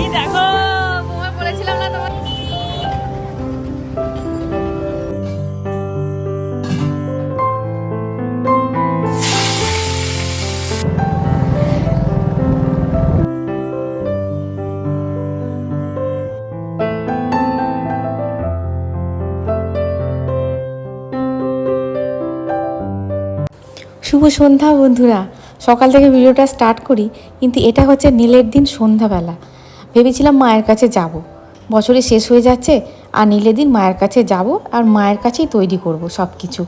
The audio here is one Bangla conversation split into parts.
এই দেখো না তোমার শুভ সন্ধ্যা বন্ধুরা। সকাল থেকে ভিডিওটা স্টার্ট করি, কিন্তু এটা হচ্ছে নীলের দিন সন্ধ্যাবেলা। ভেবেছিলাম মায়ের কাছে যাব। বছরে শেষ হয়ে যাচ্ছে, আর নীলের দিন মায়ের কাছে যাব আর মায়ের কাছেই তৈরি করব সব কিছু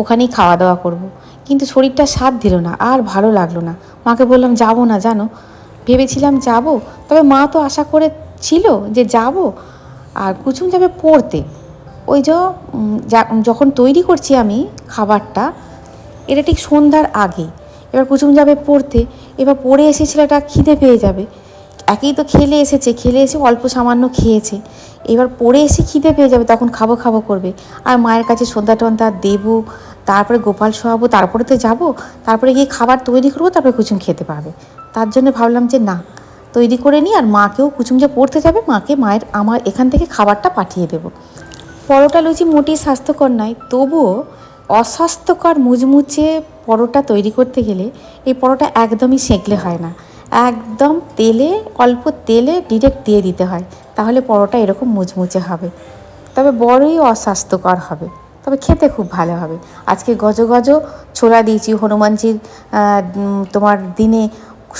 ওখানেই খাওয়া দাওয়া করব। কিন্তু শরীরটা সাথ দিল না, আর ভালো লাগল না। মাকে বললাম, যাব না, জানো? ভেবেছিলাম যাব, তবে মা তো আশা করে ছিল যে যাব, আর কুচুম যাবে পড়তে। ওই যে যখন তৈরি করছি আমি খাবারটা, এটা ঠিক সন্ধ্যার আগে। এবার কুচুম যাবে পড়তে, এবার পড়ে এসে ছেলেটা খিদে পেয়ে যাবে। একেই তো খেলে এসেছে, খেলে এসে অল্প সামান্য খেয়েছে। এবার পড়ে এসে খিদে পেয়ে যাবে, তখন খাব খাব করবে। আর মায়ের কাছে সন্ধ্যা টন্ধ্যা দেবো, তারপরে গোপাল শোয়াবো, তারপরে তো যাব, তারপরে গিয়ে খাবার তৈরি করব, তারপরে কুচুম খেতে পাবে। তার জন্য ভাবলাম যে না, তৈরি করে নিই আর মাকেও কুচুম যে পড়তে যাবে, মাকে মায়ের, আমার এখান থেকে খাবারটা পাঠিয়ে দেবো। পরোটা লুচি মোটেই স্বাস্থ্যকর নয়, তবুও অস্বাস্থ্যকর মুচমুচে পরোটা তৈরি করতে গেলে এই পরোটা একদমই সেঁকলে হয় না। একদম তেলে, অল্প তেলে ডিরেক্ট দিয়ে দিতে হয়। তাহলে পরোটা এরকম মুচমুচে হবে। তবে বড়ই অস্বাস্থ্যকর হবে। তবে খেতে খুব ভালো হবে। আজকে গজ গজ ছোলা দিয়েছি, হনুমানজির তোমার দিনে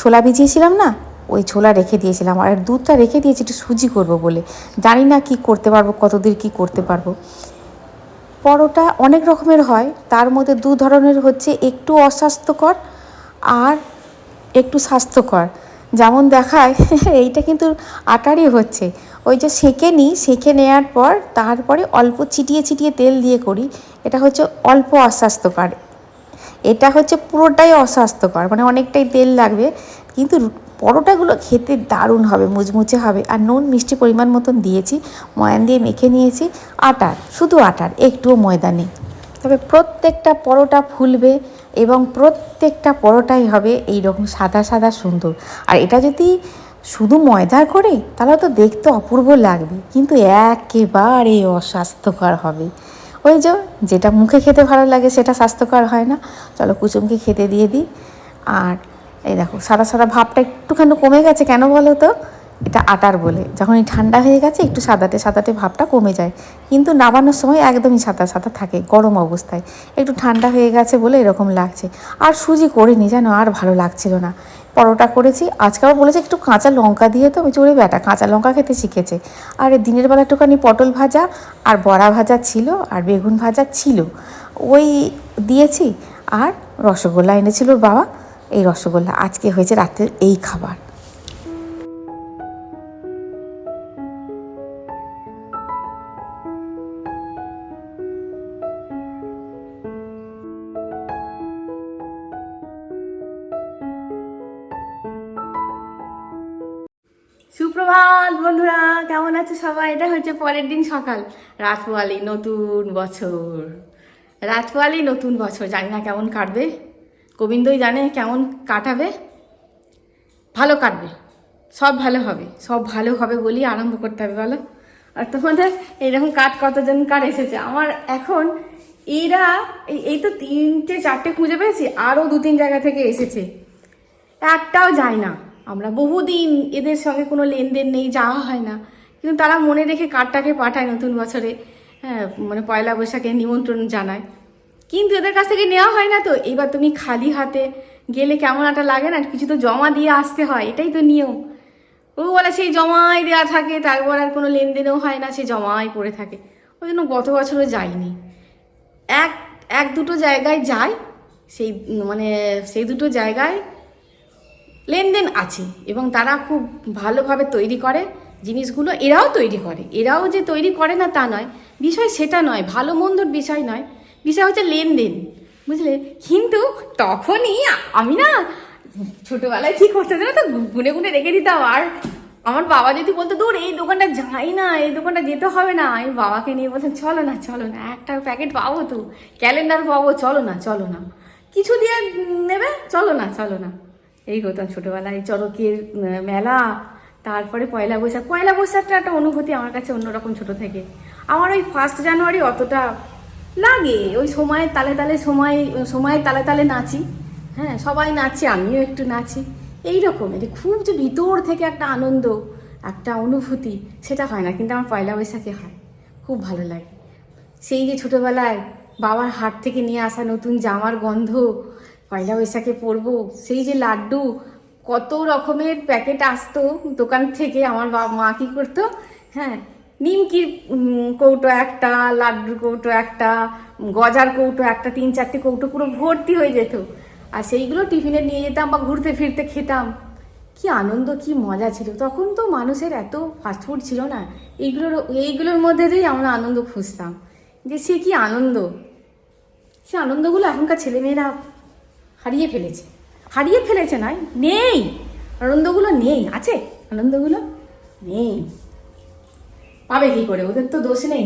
ছোলা ভিজিয়েছিলাম না? ওই ছোলা রেখে দিয়েছিলাম। আর দুধটা রেখে দিয়েছি, একটু সুজি করব বলে। জানি না কি করতে পারব, কতদূর কি করতে পারব। পরোটা অনেক রকমের হয়। তার মধ্যে দু ধরনের হচ্ছে, একটু অস্বাস্থ্যকর আর একটু স্বাস্থ্যকর। যেমন দেখায়, এইটা কিন্তু আটারই হচ্ছে। ওই যে সেঁকে নিই, সেঁকে নেওয়ার পর তারপরে অল্প ছিটিয়ে ছিটিয়ে তেল দিয়ে করি। এটা হচ্ছে অল্প অস্বাস্থ্যকর। এটা হচ্ছে পুরোটাই অস্বাস্থ্যকর মানে অনেকটাই তেল লাগবে। কিন্তু পরোটাগুলো খেতে দারুণ হবে, মুচমুচে হবে। আর নুন মিষ্টি পরিমাণ মতন দিয়েছি, ময়ান দিয়ে মেখে নিয়েছি। আটার, শুধু আটার, একটুও ময়দা নেই। তবে প্রত্যেকটা পরোটা ফুলবে এবং প্রত্যেকটা পরোটাই হবে এই রকম সাদা সাদা সুন্দর। আর এটা যদি শুধু ময়দার করে, তাহলে তো দেখতে অপূর্ব লাগবে, কিন্তু একেবারে অস্বাস্থ্যকর হবে। ওই যে যেটা মুখে খেতে ভালো লাগে সেটা স্বাস্থ্যকর হয় না। চলো কুচুমকে খেতে দিয়ে দিই। আর এই দেখো, সাদা সাদা ভাবটা একটুখানি কমে গেছে কেন বলো তো? এটা আটার বলে। যখন এই ঠান্ডা হয়ে গেছে, একটু সাদাটে সাদাটে ভাবটা কমে যায়। কিন্তু নামানোর সময় একদমই সাদা সাদা থাকে, গরম অবস্থায়। একটু ঠান্ডা হয়ে গেছে বলে এরকম লাগছে। আর সুজি করিনি জানো, আর ভালো লাগছিল না। পরোটা করেছি আজকে আবার বলেছে একটু কাঁচা লঙ্কা দিয়ে তো আমি চড়ে বেটা কাঁচা লঙ্কা খেতে শিখেছে। আর দিনের বেলা একটুখানি পটল ভাজা, আর বড়া ভাজা ছিল, আর বেগুন ভাজা ছিল। ওই দিয়েছি, আর রসগোল্লা এনেছিল বাবা, এই রসগোল্লা। আজকে হয়েছে রাতের এই খাবার। সুপ্রভাত, বন্ধুরা। কেমন আছে সবাই? এটা হচ্ছে পরের দিন সকাল। রাতপোয়ালি নতুন বছর। রাতপোয়ালি নতুন বছর। জানি না কেমন কাটবে। গোবিন্দই জানে কেমন কাটাবে। ভালো কাটবে। সব ভালো হবে। সব ভালো হবে বলেই আরম্ভ করতে হবে, বলো? আর তোমাদের এইরকম কাঠ কতজন কাঠ এসেছে? আমার এখন এরা, এই তো তিনটে, চারটে খুঁজে পেয়েছি। আরও দু তিন জায়গা থেকে এসেছে। একটাও যায় না। আমরা বহুদিন এদের সঙ্গে কোনো লেনদেন নেই, যাওয়া হয় না। কিন্তু তারা মনে রেখে কার্ডটাকে পাঠায় নতুন বছরে হ্যাঁ মানে পয়লা বৈশাখে নিমন্ত্রণ জানায়। কিন্তু এদের কাছ থেকে নেওয়া হয় না তো। এবার তুমি খালি হাতে গেলে কেমন একটা লাগে না? কিছু তো জমা দিয়ে আসতে হয়, এটাই তো নিয়ম। ও বলে, সেই জমাই দেওয়া থাকে, তারপর আর কোনো লেনদেনও হয় না, সেই জমাই পড়ে থাকে। ওই জন্য গত বছরও যাইনি এক এক দুটো জায়গায় যাই সেই মানে সেই দুটো জায়গায় লেনদেন আছে এবং তারা খুব ভালোভাবে তৈরি করে জিনিসগুলো এরাও তৈরি করে। এরাও যে তৈরি করে না তা নয়। বিষয় সেটা নয়, ভালো মন্দর বিষয় নয়। বিষয় হচ্ছে লেনদেন। বুঝলে? কিন্তু তখনই আমি না ছোটোবেলায় কী করতে জানো তো? গুনে গুনে রেখে দিতাম। আর আমার বাবা যদি বলতো, দূর, এই দোকানটা যাই না, এই দোকানটা যেতে হবে না। আমি বাবাকে নিয়ে বলতাম, চলো না চলো না, একটা প্যাকেট পাবো তো, ক্যালেন্ডার পাবো, চলো না চলো না। কিছু দিয়ে নেবে, চলো না চলো না। এই হতাম ছোটোবেলায় চড়কের আহ, মেলা তারপরে পয়লা বৈশাখ। পয়লা বৈশাখটা একটা অনুভূতি আমার কাছে অন্যরকম ছোট থেকে। আমার ওই ফার্স্ট জানুয়ারি অতটা লাগে ওই সময়ের তালে তালে সময় সময়ের তালে তালে নাচি। হ্যাঁ সবাই নাচে আমিও একটু নাচি। এই রকমের খুব যে ভিতর থেকে একটা আনন্দ একটা অনুভূতি সেটা হয় না কিন্তু আমার পয়লা বৈশাখে হয়। খুব ভালো লাগে। সেই যে ছোটোবেলায় বাবার হাট থেকে নিয়ে আসা নতুন জামার গন্ধ পয়লা বৈশাখে পরবো। সেই যে লাড্ডু, কত রকমের প্যাকেট আসতো দোকান থেকে, আমার বাবা মা কী করতো? হ্যাঁ নিমকির কৌটো একটা, লাড্ডুর কৌটো একটা, গজার কৌটো একটা, তিন চারটে কৌটো পুরো ভর্তি হয়ে যেত। আর সেইগুলো টিফিনে নিয়ে যেতাম বা ঘুরতে ফিরতে খেতাম। কি আনন্দ, কি মজা ছিল। তখন তো মানুষের এত ফাস্টফুড ছিল না। এইগুলোর এইগুলোর মধ্যে দিয়েই আমরা আনন্দ খুঁজতাম। যে সে কি আনন্দ? সে আনন্দগুলো এখনকার ছেলেমেয়েরা হারিয়ে ফেলেছে। হারিয়ে ফেলেছে নয়, নেই। আনন্দগুলো নেই, আছে? আনন্দগুলো নেই। পাবে কি করে? ওদের তো দোষ নেই।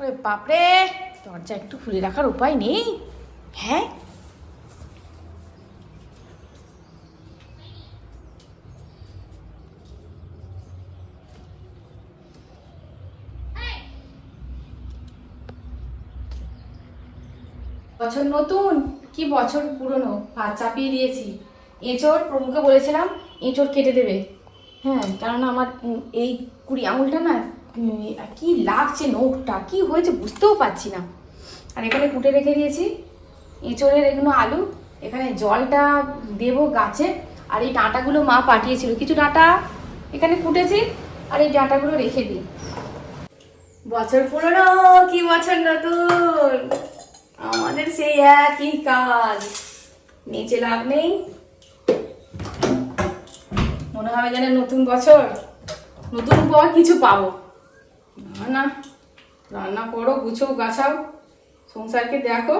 ওরে বাপরে, দরজা একটু খুলে রাখার উপায় নেই। হ্যাঁ? বছর নতুন? কি বছর পুরনো? ভাত চাপিয়ে দিয়েছি। এঁচড়? প্রভুকে বলেছিলাম, এঁচড় কেটে দেবে। হ্যাঁ কারণ আমার এই কুড়ি আঙুলটা না কি লাগছে নোখটা কি হয়েছে বুঝতেও পারছি না। আর এখানে কুটে রেখে দিয়েছি। এঁচড়ের এগুলো আলু, এখানে জলটা দেবো গাছে। আর এই ডাঁটাগুলো মা পাঠিয়েছিল। কিছু ডাঁটা এখানে কুটেছি, আর এই ডাঁটাগুলো রেখে দিই। বছর পুরনো, কি বছর নতুন? আমাদের সেই একই কাজ। নিচে লাভ নেই। মনে হবে যেন নতুন বছর। নতুন পর কিছু পাবো। না না। রান্না করো, গুছো, গাছাও। সংসারকে দেখো।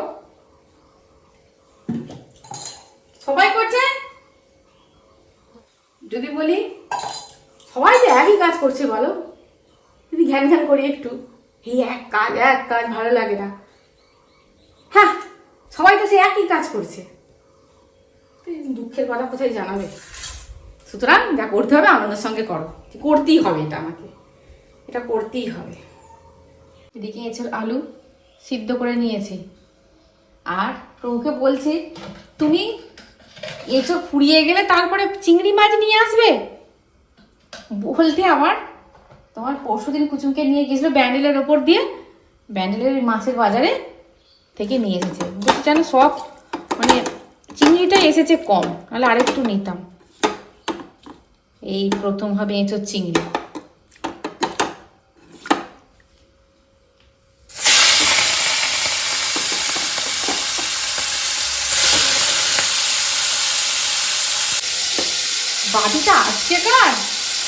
সবাই করছে? যদি বলি, সবাই তো একই কাজ করছে বলো? যদি ঘ্যান ঘ্যান করি একটু, এই এক কাজ এক কাজ ভালো লাগে না। হ্যাঁ সবাই তো সে একই কাজ করছে। দুঃখের কথা কোথায় জানাবে? সুতরাং যা করতে হবে আনন্দের সঙ্গে করো। করতেই হবে এটা আমাকে। এটা করতেই হবে। এদিকে এঁচড় আলু সিদ্ধ করে নিয়েছি। আর প্রভুকে বলছি, তুমি এঁচড় ফুরিয়ে গেলে তারপরে চিংড়ি মাছ নিয়ে আসবে? বলতে আমার তোমার পরশুদিন কুচুমকে নিয়ে গেছিল ব্যান্ডেলের ওপর দিয়ে। ব্যান্ডেলের মাছের বাজারে থেকে নিয়ে এসেছে। বলছি যেন সব মানে চিংড়িটা এসেছে কম, নাহলে আরেকটু নিতাম। এই প্রথম হবে এঁচোর চিংড়ি। বাটিটা আজকে কার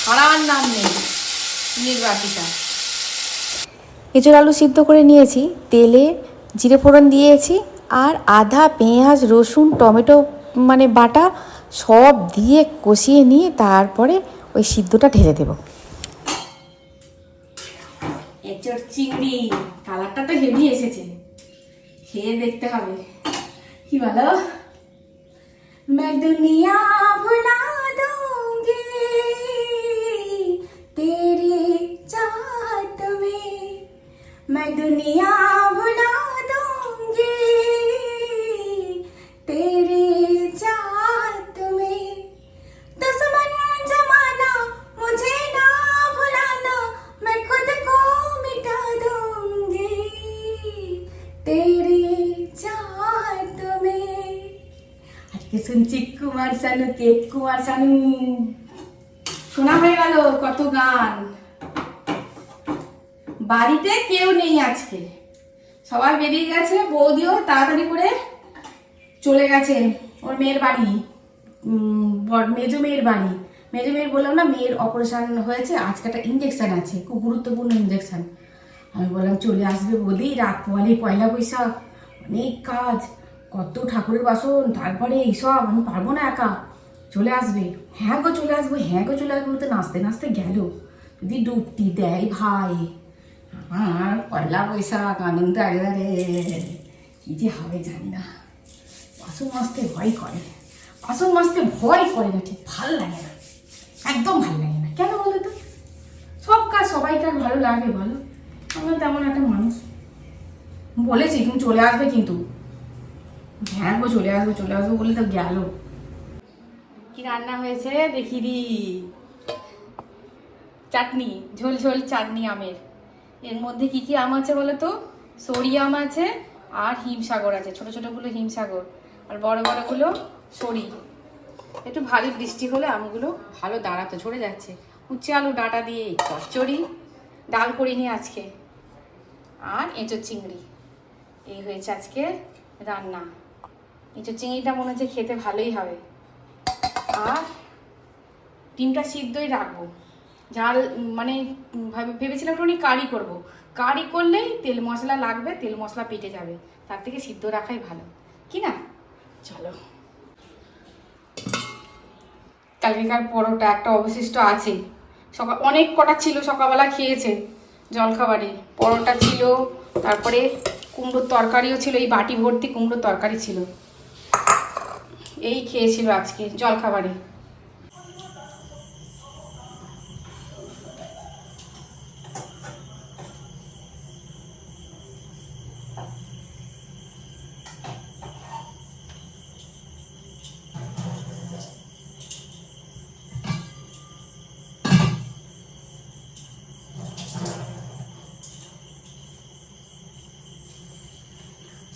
হারার নাম নেই বাটিটা। এঁচড় আলু সিদ্ধ করে নিয়েছি, তেলে জিরে ফোড়ন দিয়েছি আর আদা পেঁয়াজ রসুন টমেটো মানে বাটা সব দিয়ে কষিয়ে নিয়ে তারপরে ওই সিদ্ধটা ঢেলে দেবো এঁচড় চিংড়ি কালারটা তো হেভি এসেছে খেয়ে দেখতে হবে কি বলো मैं दुनिया भुला दूंगी तेरी चाहत में मैं दुनिया भुला শানু কে কুমার শানু হয়ে গেল কত গান। বাড়িতে কেউ নেই আজকে। সবাই বেরিয়ে গেছে, বৌদিও তাড়াতাড়ি করে চলে গেছে ওর মেয়ের বড়। মেজো মেয়ের বাড়ি। মেজো মেয়ের বললাম, না, মেয়ের অপারেশন হয়েছে, আজকে একটা ইঞ্জেকশন আছে, খুব গুরুত্বপূর্ণ ইঞ্জেকশান আমি বললাম, চলে আসবে বলি রাত পোয়ালি, পয়লা বৈশাখ, অনেক কাজ, কত ঠাকুরের বাসন, তারপরে এইসব, আমি পারব না একা। চলে আসবে। হ্যাঁ গো, চলে আসব হ্যাঁ গো, চলে আসব তো নাচতে নাচতে গেল। যদি ডুবটি দেয় ভাই, আমার পয়লা বৈশাখ, আনন্দ একেবারে কি যে হবে জানি না। বাসন মাজতে ভয় করে। বাসন মাজতে ভয় করে না, ঠিক ভালো লাগে না। একদম ভালো লাগে না। কেন বলো তো? সব কাজ সবাইকার ভালো লাগে, বলো। আমরা তেমন একটা মানুষ। বলেছি, তুমি চলে আসবে কিন্তু। হ্যাঁ গো, চলে আসব চলে আসব বলে তো গেল। কি রান্না হয়েছে দেখি দি। চাটনি ঝোল ঝোল চাটনি আমের। এর মধ্যে কি কি আম আছে বলো তো সরি আম আছে আর হিমসাগর আছে, ছোট ছোটগুলো হিমসাগর। আর বড় বড়গুলো সরি। একটু ভারী বৃষ্টি হলে আমগুলো ভালো দাঁড়াতো, ঝরে যাচ্ছে। উচ্ছে আলু ডাটা দিয়ে চচ্চড়ি, ডাল করিনি আজকে। আর এঁচোর চিংড়ি। এই হয়েছে আজকে রান্না। এঁচোর চিংড়িটা মনে হচ্ছে খেতে ভালোই হবে। আর ডিমটা সিদ্ধই রাখব। ঝাল মানে ভাবে- ভেবেছিলাম একটুখানি কারি করব। কারি করলেই তেল মশলা লাগবে, তেল মশলা পেটে যাবে। তার থেকে সিদ্ধ রাখাই ভালো। কি না? চলো। কালকেকার পরোটা একটা অবশিষ্ট আছে। সকাল অনেক কটা ছিল, সকালবেলা খেয়েছে জলখাবারে। পরোটা ছিল, তারপরে কুমড়োর তরকারিও ছিল, এই বাটি ভর্তি কুমড়োর তরকারি ছিল। এই খেয়েছিল আজকে জলখাবারে।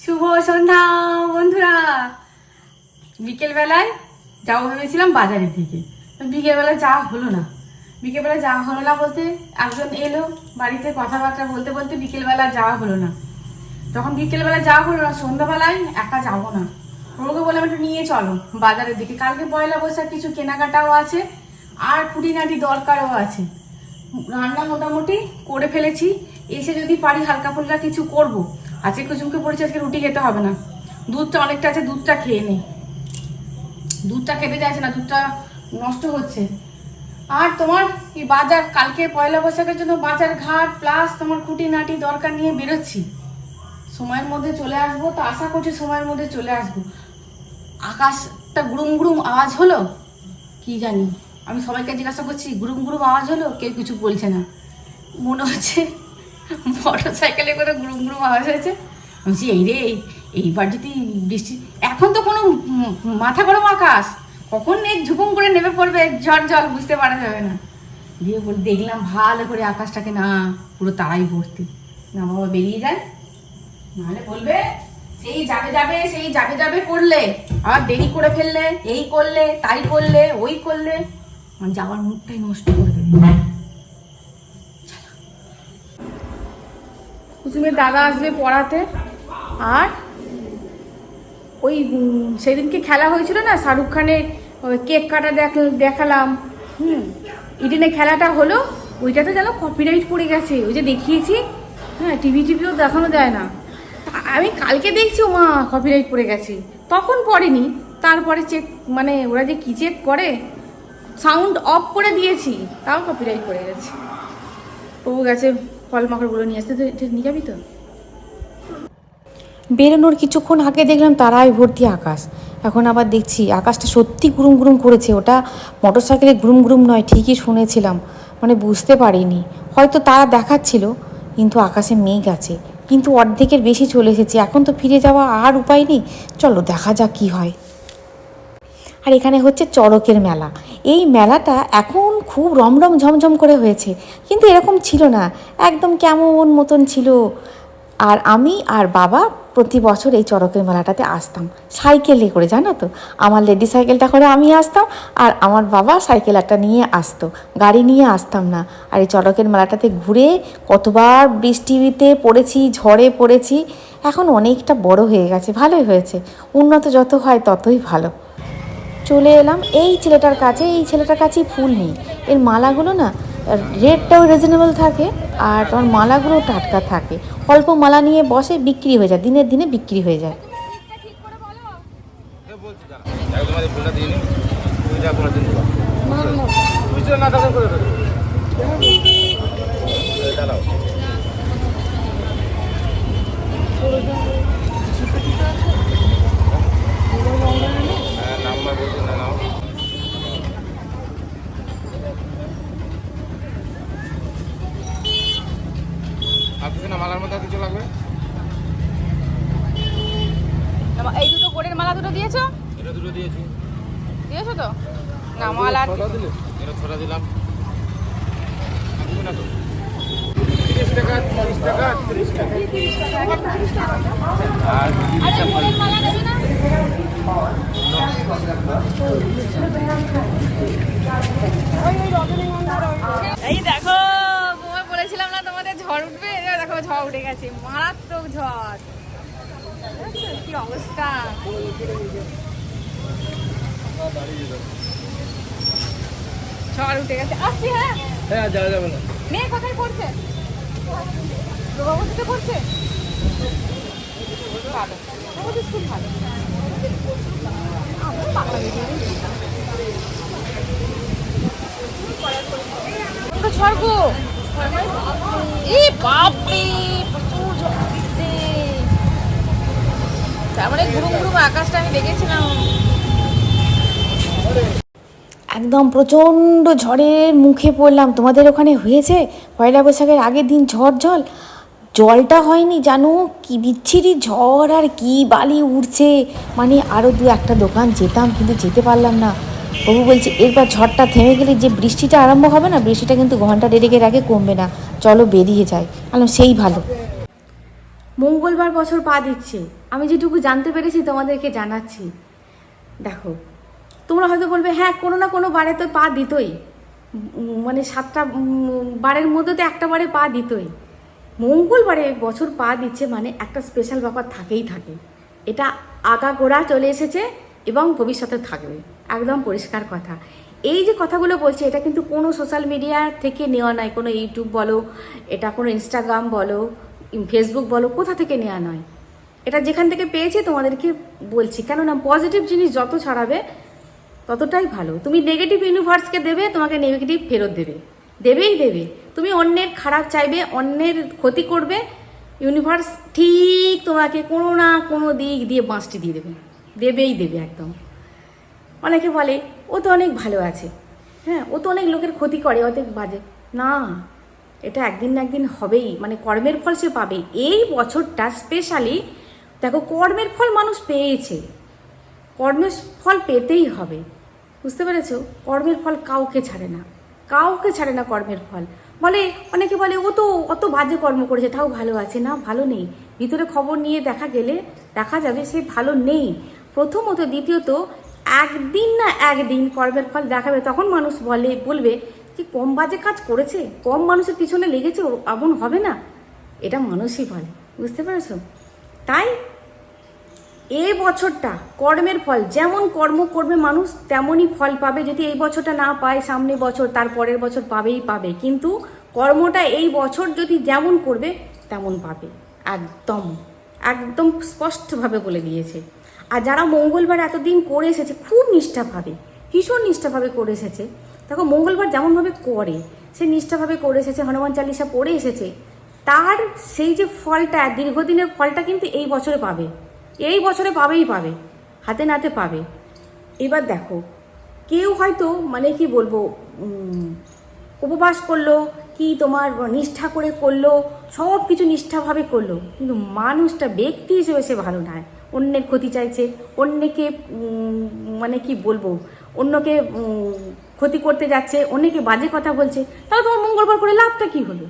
শুভ সন্ধ্যা। বিকেলবেলায় যাব ভেবেছিলাম বাজারের দিকে। বিকেলবেলায় যাওয়া হলো না। বিকেলবেলা যাওয়া হলো না বলতে একজন এলো বাড়িতে কথাবার্তা বলতে বলতে বিকেলবেলা যাওয়া হলো না। তখন বিকেলবেলা যাওয়া হলো না, সন্ধ্যাবেলায় একা যাব না। ওকে বললাম, একটু নিয়ে চলো বাজারের দিকে। কালকে পয়লা বৈশাখ কিছু কেনাকাটাও আছে, আর খুঁটিনাটি দরকারও আছে। রান্না মোটামুটি করে ফেলেছি। এসে যদি পারি হালকা ফুলকা কিছু করব। আজকে কুচুমকে পড়েছে আজকে রুটি খেতে হবে না। দুধটা অনেকটা আছে, দুধটা খেয়ে নে। দুধটা খেতে চাইছে না, দুধটা নষ্ট হচ্ছে। আর তোমার এই বাজার, কালকে পয়লা বৈশাখের জন্য বাজার ঘাট প্লাস তোমার খুঁটিনাটি দরকার নিয়ে বেরোচ্ছি। সময়ের মধ্যে চলে আসব তো আশা করছি সময়ের মধ্যে চলে আসব। আকাশটা গুরুম গুরুম আওয়াজ হলো? কি জানি। আমি সবাইকে জিজ্ঞাসা করছি গুরুম গুরুম আওয়াজ হলো? কেউ কিছু বলছে না। মনে হচ্ছে মোটর সাইকেলে করে গুরুম গুরুম আওয়াজ হয়েছে। আমি বলছি, এই রে, এই- এইবার যদি বৃষ্টি এখন তো কোনো মাথা গরম আকাশ। কখন নেই ঝুপুম করে নেমে পড়বে? ঝড় জল, বুঝতে পারা যাবে না। দিয়ে বল, দেখলাম ভালো করে আকাশটাকে না, পুরো তারাই ভর্তি। না, বাবা, বেরিয়ে যায়। নাহলে বলবে, সেই যাবে যাবে, সেই যাবে যাবে করলে। আবার দেরি করে ফেললে, এই করলে, তাই করলে, ওই করলে। যাওয়ার মুখটাই নষ্ট করে দেবে। কুসুমের দাদা আসবে পড়াতে। আর ওই সেদিনকে খেলা হয়েছিল না? শাহরুখ খানের কেক কাটা দেখ, দেখালাম। হুম। ইডেনে খেলাটা হলো, ওইটাতে যেন কপিরাইট পড়ে গেছে। ওই যে দেখিয়েছি হ্যাঁ টিভি টিভিও দেখানো যায় না। আমি কালকে দেখছি ও মা কপিরাইট পড়ে গেছে। তখন পড়েনি, তারপরে চেক মানে ওরা যে কী চেক করে সাউন্ড অফ করে দিয়েছি, তাও কপিরাইট পড়ে গেছে। ও গেছে ফল মাকড়গুলো নিয়ে আসতে। তো এটা নিয়ে যাবি তো? বেরোনোর কিছুক্ষণ আগে দেখলাম তারাই ভর্তি আকাশ। এখন আবার দেখছি আকাশটা সত্যি গুরুম গুরুম করেছে। ওটা মোটর সাইকেলে গুরুম গুরুম নয়, ঠিকই শুনেছিলাম। মানে বুঝতে পারিনি। হয়তো তারা দেখাচ্ছিল, কিন্তু আকাশে মেঘ আছে। কিন্তু অর্ধেকের বেশি চলে এসেছে। এখন তো ফিরে যাওয়া আর উপায় নেই। চলো দেখা যাক কী হয়। আর এখানে হচ্ছে চড়কের মেলা। এই মেলাটা এখন খুব রমরম ঝমঝম করে হয়েছে। কিন্তু এরকম ছিল না। একদম কেমন মতন ছিল। আর আমি আর বাবা প্রতি বছর এই চড়কের মেলাটাতে আসতাম। সাইকেলে করে, জানো তো? আমার লেডি সাইকেলটা করে আমি আসতাম আর আমার বাবা সাইকেল একটা নিয়ে আসতো। গাড়ি নিয়ে আসতাম না। আর এই চড়কের মেলাটাতে ঘুরে কতবার বৃষ্টিতে পড়েছি, ঝড়ে পড়েছি, এখন অনেকটা বড় হয়ে গেছে, ভালোই হয়েছে। উন্নত যত হয় ততই ভালো। চলে এলাম। এই ছেলেটার কাছে, এই ছেলেটার কাছেই ফুল নেই। এর মালাগুলো না রেটটাও রিজনেবল থাকে আর তোমার মালাগুলো টাটকা থাকে। অল্প মালা নিয়ে বসে বিক্রি হয়ে যায়, দিনের দিনে বিক্রি হয়ে যায়। কিছু মালার মধ্যে কিছু লাগবে? এই দুটো কোটের মালা দুটো দিয়েছ? এটা দুটো দিয়েছি। দিয়েছ তো? না মালা এটা ছটা দিলাম। তিরিশ টাকা তিরিশ টাকা এই দেখো বলেছিলাম না তোমাদের ঝড় উঠবে? ঝড় উঠে গেছে মারাত্মক ঝড়। কি অবস্থা? ঝড় উঠে গেছে। আসছি হ্যাঁ। হ্যাঁ যাওয়া যাবে না। মেয়ে কোথায় পড়ছে? প্রভাবতীতে পড়ছে? ভালো। স্কুল ভালো। আমরা বাংলা মিডিয়ামে মানে একদম প্রচণ্ড ঝড়ের মুখে পড়লাম। তোমাদের ওখানে হয়েছে? পয়লা বৈশাখের আগের দিন ঝড় জল জলটা হয়নি, জানো? কি বিচ্ছিরি ঝড় আর কি বালি উঠছে মানে আরও দু একটা দোকান যেতাম, কিন্তু যেতে পারলাম না। বাবু বলছে, এরপর ঝড়টা থেমে গেলে যে বৃষ্টিটা আরম্ভ হবে না, বৃষ্টিটা কিন্তু ঘণ্টা দেড়েকের আগে কমবে না। চলো বেরিয়ে যায় আলাম সেই ভালো। মঙ্গলবার বছর পা দিচ্ছে। আমি যেটুকু জানতে পেরেছি তোমাদেরকে জানাচ্ছি। দেখো, তোমরা হয়তো বলবে হ্যাঁ কোনো না কোনো বারে তো পা দিতই। মানে সাতটা বারের মধ্যে তো একটা বারে পা দিতই। মঙ্গলবারে বছর পা দিচ্ছে মানে একটা স্পেশাল ব্যাপার থাকেই থাকে। এটা আগা গোড়া চলে এসেছে এবং ভবিষ্যতে থাকবে। একদম পরিষ্কার কথা। এই যে কথাগুলো বলছি, এটা কিন্তু কোনো সোশ্যাল মিডিয়া থেকে নেওয়া নয়, কোনো ইউটিউব বলো, এটা কোনো ইনস্টাগ্রাম বলো ফেসবুক বলো, কোথা থেকে নেওয়া নয়? এটা যেখান থেকে পেয়েছে তোমাদেরকে বলছি। কেননা পজিটিভ জিনিস যত ছড়াবে, ততটাই ভালো। তুমি নেগেটিভ ইউনিভার্সকে দেবে, তোমাকে নেগেটিভ ফেরত দেবে। দেবেই দেবে। তুমি অন্যের খারাপ চাইবে, অন্যের ক্ষতি করবে ইউনিভার্স ঠিক তোমাকে কোনো না কোনো দিক দিয়ে বাঁশটি দিয়ে দেবে। দেবেই দেবে একদম। অনেকে বলে, ও তো অনেক ভালো আছে। হ্যাঁ ও তো অনেক লোকের ক্ষতি করে অনেক বাজে। না, এটা একদিন না একদিন হবেই। মানে কর্মের ফল সে পাবে। এই বছরটা স্পেশালি দেখো, কর্মের ফল মানুষ পেয়েছে। কর্মের ফল পেতেই হবে। বুঝতে পেরেছ? কর্মের ফল কাউকে ছাড়ে না। কাউকে ছাড়ে না কর্মের ফল। বলে, অনেকে বলে, ও তো অত বাজে কর্ম করেছে, তাও ভালো আছে। না, ভালো নেই। ভিতরে খবর নিয়ে দেখা গেলে দেখা যাবে সে ভালো নেই। প্রথমত, দ্বিতীয়ত একদিন না একদিন কর্মের ফল দেখাবে, তখন মানুষ বলে, বলবে যে কম বাজে কাজ করেছে? কম মানুষের পিছনে লেগেছে এমন হবে না? এটা মানুষই বলে, বুঝতে পেরেছ? তাই এই বছরটা কর্মের ফল, যেমন কর্ম করবে মানুষ, তেমনই ফল পাবে। যদি এই বছরটা না পায়, সামনে বছর, তার পরের বছর পাবেই পাবে। কিন্তু কর্মটা এই বছর যদি যেমন করবে, তেমন পাবে। একদম একদম স্পষ্টভাবে বলে দিয়েছে। আর যারা মঙ্গলবার এতদিন করে এসেছে, খুব নিষ্ঠাভাবে, ভীষণ নিষ্ঠাভাবে করে এসেছে। দেখো, মঙ্গলবার যেমনভাবে করে, সে নিষ্ঠাভাবে করে এসেছে, হনুমান চালিসা পড়ে এসেছে, তার সেই যে ফলটা, দীর্ঘদিনের ফলটা কিন্তু এই বছরে পাবে। এই বছরে পাবেই পাবে, হাতে নাতে পাবে। এবার দেখো, কেউ হয়তো মানে কি বলব উপবাস করল, কি তোমার নিষ্ঠা করে করল সব কিছু নিষ্ঠাভাবে করল, কিন্তু মানুষটা ব্যক্তি হিসেবে সে ভালো নয়। অন্যের ক্ষতি চাইছে, অন্যকে মানে কি বলব, অন্যকে ক্ষতি করতে যাচ্ছে, অন্যকে বাজে কথা বলছে, তাহলে তোমার মঙ্গলবার করে লাভটা কি হলো?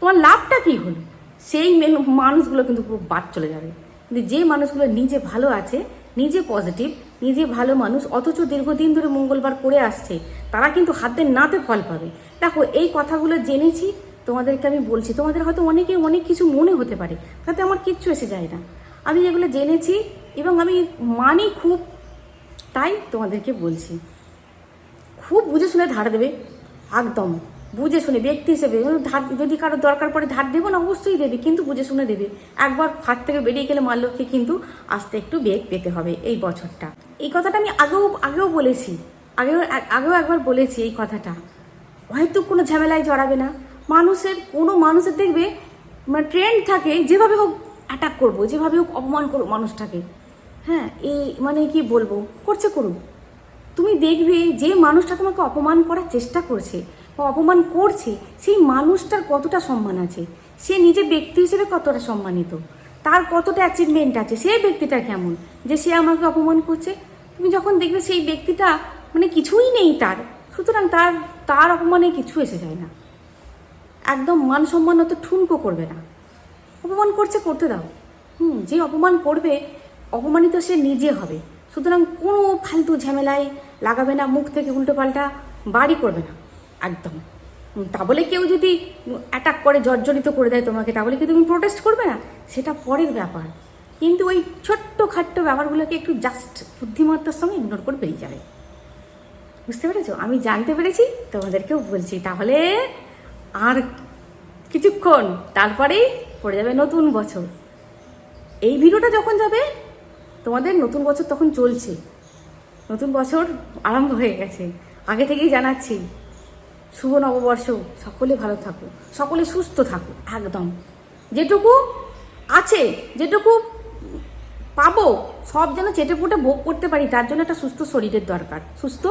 তোমার লাভটা কি হলো? সেই মেন- মানুষগুলো কিন্তু পুরো বাদ চলে যাবে। কিন্তু যে মানুষগুলো নিজে ভালো আছে, নিজে পজিটিভ নিজে ভালো মানুষ, অথচ দীর্ঘদিন ধরে মঙ্গলবার করে আসছে, তারা কিন্তু হাতে নাতে ফল পাবে। দেখো, এই কথাগুলো জেনেছি, তোমাদেরকে আমি বলছি, তোমাদের হয়তো অনেকে অনেক কিছু মনে হতে পারে, তাতে আমার কিচ্ছু এসে যায় না। আমি যেগুলো জেনেছি এবং আমি মানি খুব, তাই তোমাদেরকে বলছি। খুব বুঝে শুনে ধার দেবে, একদম। বুঝে শুনে, ব্যক্তি হিসেবে ধার, যদি কারও দরকার পড়ে ধার দেবো না, অবশ্যই দেবে, কিন্তু বুঝে শুনে দেবে। একবার হাত থেকে বেরিয়ে গেলে মাল্যকে কিন্তু আস্তে একটু বেগ পেতে হবে এই বছরটা। এই কথাটা আমি আগেও আগেও বলেছি, আগেও আগেও একবার বলেছি এই কথাটা। হয়তো কোনো ঝামেলায় জড়াবে না। মানুষের, কোনো মানুষের দেখবে মানে ট্রেন্ড থাকে, যেভাবে হোক অ্যাটাক করব, যেভাবে হোক অপমান করব মানুষটাকে। হ্যাঁ এই মানে কি বলব? করছে করুক। তুমি দেখবে যে মানুষটা তোমাকে অপমান করার চেষ্টা করছে বা অপমান করছে, সেই মানুষটার কতটা সম্মান আছে? সে নিজে ব্যক্তি হিসেবে কতটা সম্মানিত? তার কতটা অ্যাচিভমেন্ট আছে? সেই ব্যক্তিটা কেমন? যে সে আমাকে অপমান করছে? তুমি যখন দেখবে সেই ব্যক্তিটা মানে কিছুই নেই তার, সুতরাং তার তার অপমানে কিছু এসে যায় না। একদম মান সম্মান অত ঠুনকো করবে না। অপমান করছে করতে দাও। হুম, যে অপমান করবে, অপমানিত সে নিজে হবে। সুতরাং কোনো ফালতু ঝামেলায় লাগাবে না, মুখ থেকে উল্টো পাল্টা বাড়ি করবে না। একদম। তা বলে কেউ যদি অ্যাটাক করে, জর্জরিত করে দেয় তোমাকে, তা বলে কি তুমি প্রোটেস্ট করবে না? সেটা পরের ব্যাপার। কিন্তু ওই ছোট্ট খাট্ট ব্যাপারগুলোকে একটু জাস্ট বুদ্ধিমত্তার সঙ্গে ইগনোর করে বেরিয়ে যাবে। বুঝতে পেরেছ? আমি জানতে পেরেছি, তোমাদেরকেও বলছি। তাহলে আর কিছুক্ষণ, তারপরেই পড়ে যাবে নতুন বছর। এই ভিডিওটা যখন যাবে, তোমাদের নতুন বছর তখন চলছে। নতুন বছর আরম্ভ হয়ে গেছে। আগে থেকেই জানাচ্ছি, শুভ নববর্ষ, সকলে ভালো থাকো, সকলে সুস্থ থাকো, একদম। যেটুকু আছে, যেটুকু পাবো, সব যেন চেটে পুটে ভোগ করতে পারি, তার জন্য একটা সুস্থ শরীরের দরকার, সুস্থ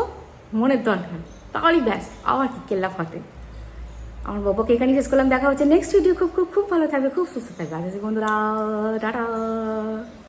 মনের দরকার। তাহলেই ব্যাস, আবার কি কেল্লা ফাতে আমার বাবাকে এখানে শেষ করলাম। দেখা হচ্ছে নেক্সট ভিডিও খুব খুব খুব ভালো থাকবে, খুব সুস্থ থাকবে। আজ বন্ধুরা, টাটা।